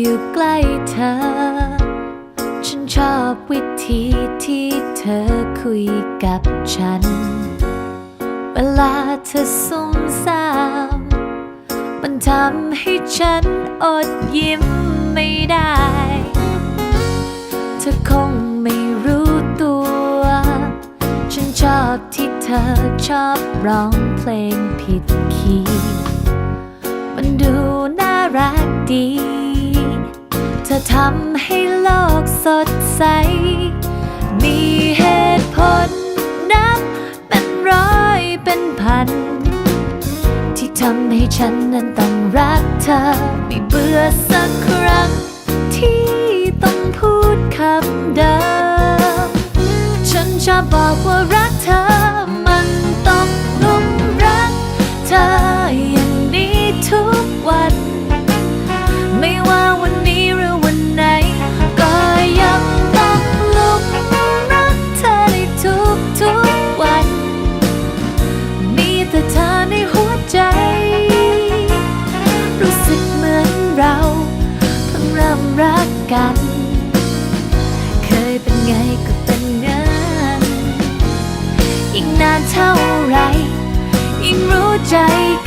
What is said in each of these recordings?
อยู่ใกล้เธอ ฉันชอบวิธีที่เธอคุยกับฉัน เวลาเธอสงสัย ทำให้ฉันอดยิ้มไม่ได้ เธอคงไม่รู้ตัว ฉันชอบที่เธอชอบร้องเพลงผิดคีย์มันดูน่ารักดี เธอทำให้โลกสดใส มีเหตุผลนับเป็นร้อยเป็นพันำให้ฉันนั้นต้องรักเธอ ไม่เบื่อสักครั้ง ที่ต้องพูดคำเดิม ฉันชอบบอกว่ารักเธอ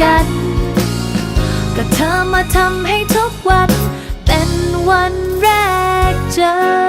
กันก็เธอมาทำให้ทุกวัน เป็นวันแรกเจอ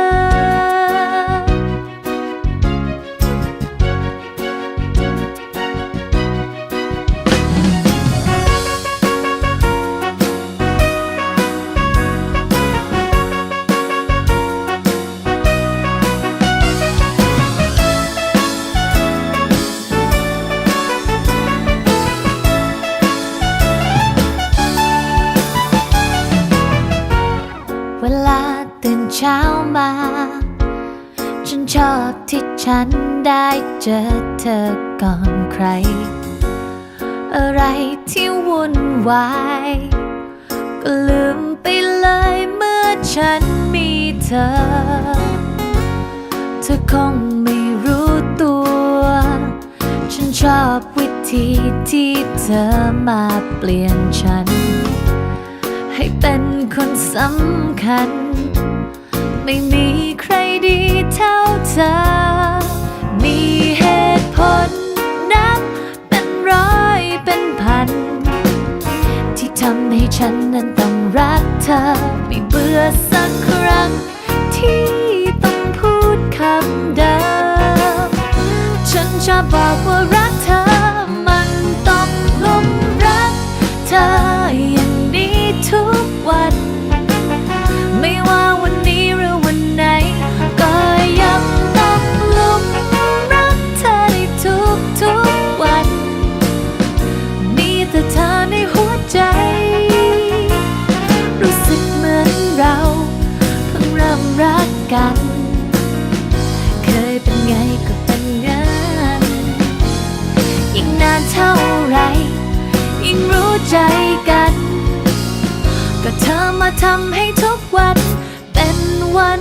เวลาตื่นเช้ามา ฉันชอบที่ฉันได้เจอเธอก่อนใคร อะไรที่วุ่นวายก็ลืมไปเลยเมื่อฉันมีเธอ เธอคงไม่รู้ตัว ฉันชอบวิธีที่เธอมาเปลี่ยนฉัน ให้เป็นคนสำคัญ ไม่มีใครดีเท่าเธอ มีเหตุผลนับเป็นร้อยเป็นพัน ที่ทำให้ฉันนั้นต้องรักเธอ ไม่เบื่อสักครั้งที่ต้องพูดคำเดิม ฉันชอบบอกว่า กัน เคยเป็นไงก็เป็นงั้นยิ่งนานเท่าไร ยิ่งรู้ใจกัน ก็เธอมาทำให้ทุกวันเป็นวัน